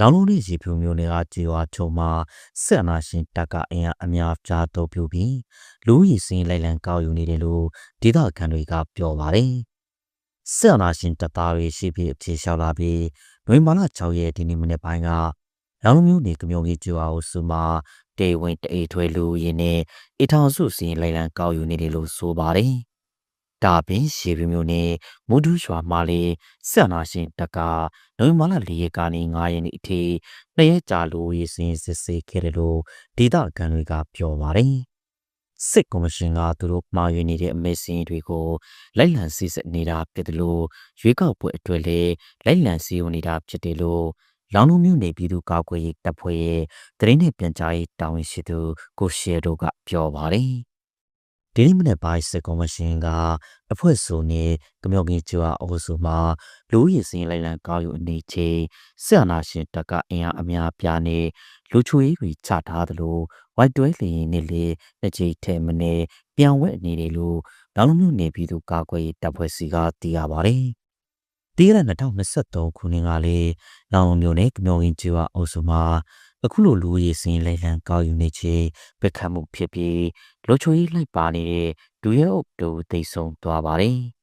လောင်လုံးနဲ့ရေဖြူမျိုးတွေကကြေဝါချုံမှာဆက်အနာရှင်တပ်ကအင်အားအများကြားတော့ပြုပြီးလူဦးရေစင်းလိုက်လံကောက်ယူနေတယ်လို့ဒေသခံတွေကပြောပါတယ်။ဆက်အနာရှင်တပ်သားတွေရှိပြီးအပြေလျှောက်လာပြီးနွေမာလာ6ရက်ဒီနေ့မနေ့ပိုင်းကလောင်လုံးမျိုးနေကမြုံကြီးကြေဝါအုပ်စုမှာတေဝင်တေထွဲလူရင်းနဲ့အထောင်စုစင်းလိုက်လံကောက်ယူနေတယ်လို့ဆိုပါတယ်။ ဒါပင်ရှေပြမျိုးနဲ့မူဒူးရွာမှာလေဆက်နာရှင်တက်ကနိုဝင်ဘာလ၄ရက်ကနေ9ရက်နေ့အထိနှစ်ရက်ကြာလိုရေးစင်းစစ်ဆေးခဲ့တယ်လို့ဒေသခံတွေကပြောပါတယ်။စစ်ကော်မရှင်ကသူတို့မှားယွင်းနေတဲ့အမေစင်းတွေကိုလိုက်လံစစ်စစ်နေတာဖြစ်တယ်လို့ရွေးကောက်ပွဲအတွက်လည်းလိုက်လံစီရင်နေတာဖြစ်တယ်လို့လောင်လုံးမျိုးနေပြည်သူ့ကောက်ွယ်ရေးတပ်ဖွဲ့ရဲ့တရင်နဲ့ပြန်ကြားရေးတာဝန်ရှိသူကိုရှယ်တို့ကပြောပါတယ်။ ဒီနေ့မနေ့ပိုင်းစစ်ကော်မရှင်ကအဖွဲ့စုံနဲ့ကမြောက်ကင်းကျွာအုပ်စုမှာလူရည်စင်းလိုက်လံကောက်ယူအနေချင်းဆက်အနာရှင်တပ်ကအင်အားအများပြားနဲ့လူချွေးတွေချထားသလိုဝိုက်တွဲလျင်နဲ့လေတစ်ချိန်ထဲမနေ့ပြောင်းဝဲနေတယ်လို့လောင်လုံးမြို့နေပြည်သူကာကွယ်ရေးတပ်ဖွဲ့စီကသိရပါတယ်။ဒီရက်2023ခုနှစ်ကလေလောင်လုံးမြို့နယ်ကမြောက်ကင်းကျွာအုပ်စုမှာ အခုလိုလူရည်စင်းလိုက်လံကောက်ယူနေခြင်းပက်ခတ်မှုဖြစ်ပြီးလိုချိုကြီးလိုက်ပါနေတဲ့ဒူရဲအုပ်တို့သိဆုံးသွားပါတယ်။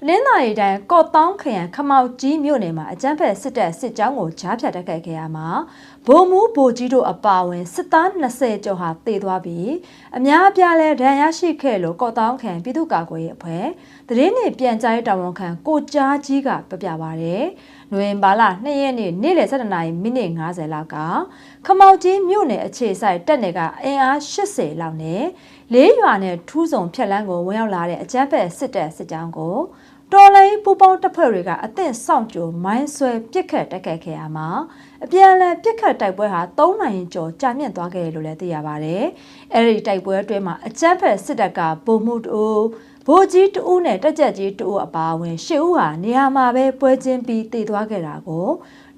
တနင်္သာရီတိုင်းကော့တောင်းခရိုင်ခမောက်ကြီးမြို့နယ်မှာအကြမ်းဖက်စစ်တပ်စစ်ကြောင်းကိုကြားဖြတ်တိုက်ခိုက်ခဲ့ရမှာဗိုလ်မှူးဗိုလ်ကြီးတို့အပါအဝင်စစ်သား20ကျော်ဟာတေသွားပြီးအများအပြားလဲဒဏ်ရာရှိခဲ့လို့ကော့တောင်းခရိုင်ပြည်သူ့ကာကွယ်ရေးအဖွဲ့တရင်နေပြန်ကြားရေးတာဝန်ခံကိုကြားကြီးကပြပြပါရယ် နိုဝင်ဘာလ2ရက်နေ့နေ့လယ်7:00နာရီမိနစ်50လောက်ကခမောက်ကြီးမြို့နယ်အခြေစိုက်တက်နယ်ကအင်အား80လောက်နဲ့လေးရွာနဲ့ထူးဆောင်ဖြက်လန်းကိုဝင်ရောက်လာတဲ့အကြမ်းဖက်စစ်တပ်စစ်ကြောင်းကို တော်လိုင်းပူပေါင်းတပ်ဖွဲ့တွေကအသင့်စောင့်ကြိုမိုင်းဆွဲပစ်ခတ်တိုက်ခိုက်ခဲ့ရမှာအပြန်အလှန်ပစ်ခတ်တိုက်ပွဲဟာ3နိုင်ကျော်ကြာမြင့်သွားခဲ့တယ်လို့လည်းသိရပါတယ်။အဲဒီတိုက်ပွဲအတွင်းမှာအကြမ်းဖက်စစ်တပ်ကဗိုလ်မှူးတူဗိုလ်ကြီးတဦးနဲ့တက်ကြက်ကြီးတဦးအပါအဝင်ရှစ်ဦးဟာနေရာမှာပဲပွဲချင်းပြီးတည်သွားခဲ့တာကို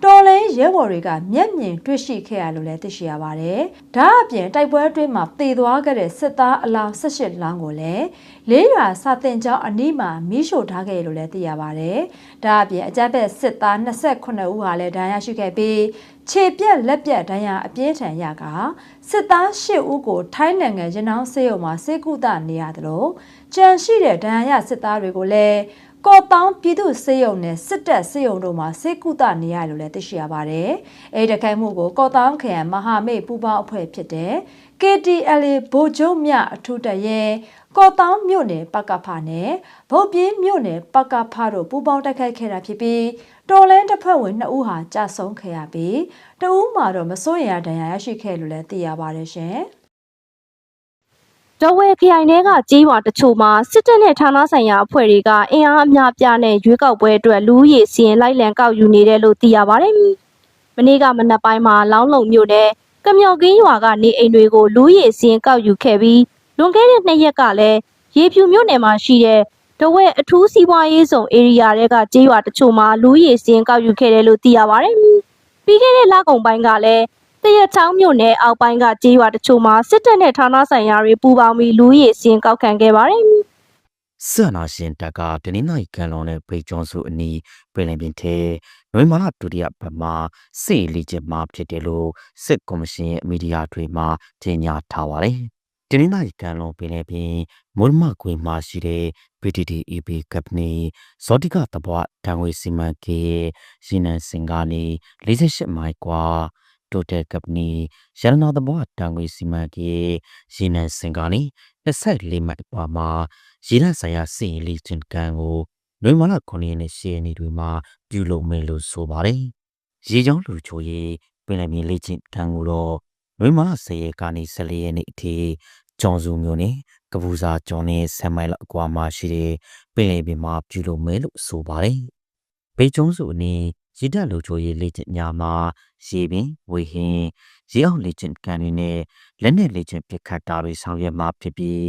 တော်လင်းရဲဘော်တွေကမျက်မြင်တွေ့ရှိခဲ့ရလို့လည်းသိရှိရပါတယ်။ဒါအပြင်တိုက်ပွဲအတွင်းမှာတည်သွားခဲ့တဲ့စစ်သားအလောင်း18လောင်းကိုလည်းလေးရွာစာတင်ကျောင်းအနီးမှာမိရှို့ထားခဲ့လို့လည်းသိရပါတယ်။ဒါအပြင်အကြမ်းဖက်စစ်သား28ဦးဟာလည်းဒဏ်ရာရှိခဲ့ပြီးခြေပြက်လက်ပြက်ဒဏ်ရာအပြင်းထန်ရကစစ်သား၈ဦးကိုထိုင်းနိုင်ငံရနောင်းဆေးရုံမှာစေကုသနေရသလိုကြံရှိတဲ့ဒဏ်ရာရစစ်သားတွေကိုလည်း ကော့တောင်းပြည်သူစေယုံနဲ့စစ်တပ်စေယုံတို့မှာစေကုသနေရလို့လည်းသိရှိရပါတယ်။အဲဒီတခိုင်မှုကိုကော့တောင်းခရိုင်မဟာမိတ်ပူပေါင်းအဖွဲ့ဖြစ်တဲ့ KTLA ဗိုလ်ချုပ်မြအထူးတရဲကော့တောင်းမြို့နယ်ပကဖာနဲ့ဗုတ်ပြင်းမြို့နယ်ပကဖာတို့ပူးပေါင်းတိုက်ခိုက်ခဲ့တာဖြစ်ပြီးတော်လန်းတစ်ဖက်ဝင်နှစ်ဦးဟာကြာဆုံးခဲ့ရပြီးတဦးမှာတော့မစိုးရိမ်ရဒဏ်ရာရရှိခဲ့လို့လည်းသိရပါတယ်ရှင်။ ဒဝဲခရိုင်ထဲကကြေးရွာတချို့မှာစစ်တပ်နဲ့ဌာနဆိုင်ရာအဖွဲ့တွေကအင်အားအများပြားနဲ့ရွေးကောက်ပွဲအတွက်လူဦးရေစီရင်လိုက်လံကောက်ယူနေတယ်လို့သိရပါတယ်။မနေ့ကမနက်ပိုင်းမှာလောင်းလုံမြို့နယ်ကမြောက်ကင်းရွာကနေအိမ်တွေကိုလူဦးရေစီရင်ကောက်ယူခဲ့ပြီးလွန်ခဲ့တဲ့နှစ်ရက်ကလည်းရေဖြူမြို့နယ်မှာရှိတဲ့ဒဝဲအထူးစီးပွားရေးဆောင်ဧရိယာတွေကကြေးရွာတချို့မှာလူဦးရေစီရင်ကောက်ယူခဲ့တယ်လို့သိရပါတယ်။ပြီးခဲ့တဲ့လကုန်ပိုင်းကလည်း တရချောင်းမြို့နယ်အောက်ပိုင်းကကြေးရွာတချို့မှာစစ်တပ်နဲ့ဌာနဆိုင်ရာတွေပူးပေါင်းပြီးလူရည်စင်းကောက်ခံခဲ့ပါတယ်။ဆန္နာရှင်တပ်ကတနင်္လာရီကန်လွန်နဲ့ပိတ်ကျွန်းစုအနီးပြည်လင်ပြင်ထဲနွေမာလာဒုတိယပတ်မှာစေလီကျမှာဖြစ်တယ်လို့စစ်ကော်မရှင်ရဲ့မီဒီယာတွေမှာကြေညာထားပါတယ်။တနင်္လာရီကန်လွန်ပြည်လင်ပြင်မွန်မကွေမှာရှိတဲ့ PTTEP ကပနီဇောတိကတဘွားတန်ဝေစီမံကိန်းရဲ့ရင်းနှံစင်ကနေ48မိုင်ကွာ တိုတယ်ကပနီရတနာသဘောတန်ငွေစီမံကိန်းရေနံစင်ကနေ24မှတ်အကွာမှာရေနံဆိုင်ရာစီရင်လေးတင်ကန်ကိုနွေမာလာ9ရက်နဲ့10ရက်နေ့တွေမှာပြုလုပ်မယ်လို့ဆိုပါတယ်။ရေချောင်းလူချိုရေးပင်လယ်ပြင်လေးချင်းတန်ကိုတော့နွေမာလာ10ရက်ကနေ14ရက်နေ့အထိကျော်စုမျိုးနဲ့ကပူစာကျော်နဲ့10မိုင်လောက်အကွာမှာရှိတဲ့ပင်လယ်ပြင်မှာပြုလုပ်မယ်လို့ဆိုပါတယ်။ဘေကျုံးစုအနေ ရေတက်လူချိုရေးလေ့ကျင့်များမှာရေပင်ဝေဟင်ရေအောင်လေ့ကျင့်ကန်တွေနဲ့လက်နဲ့လေ့ကျင့်ပစ်ခတ်တာတွေဆောင်ရွက်မှာဖြစ်ပြီး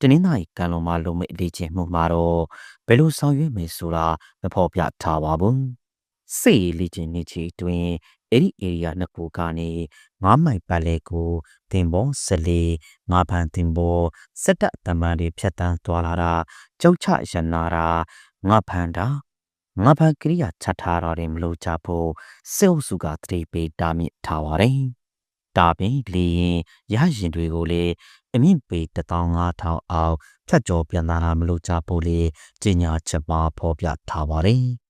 တနင်္လာရီကံလုံးမှာလုံးမဲ့လေ့ကျင့်မှုမှာတော့ဘယ်လိုဆောင်ရွက်မယ်ဆိုတာမဖော်ပြထားပါဘူး။စေလေ့ကျင့်နေချီတွင်အဲ့ဒီ area နှစ်ခုကနေ9မိုင်ပတ်လဲကိုတင်ပေါ်ဆလေငါးဖန်တင်ပေါ်စက်တတမန်တွေဖြတ်တန်းသွားလာတာကြောက်ချရနာတာငါဖန်တာ ငါးဖန်ကိရိယာချထားတာတွေမလို့ကြဖို့စစ်အုပ်စုကတတိပေးတာမြစ်ထားပါတယ်။ဒါပြင်လေရင်ရရင်တွေကိုလည်းအမြင့်ပေ15000အောက်ဖြတ်ကျော်ပြန်လာတာမလို့ကြဖို့လေကြီးညာချက်မှာဖော်ပြထားပါတယ်။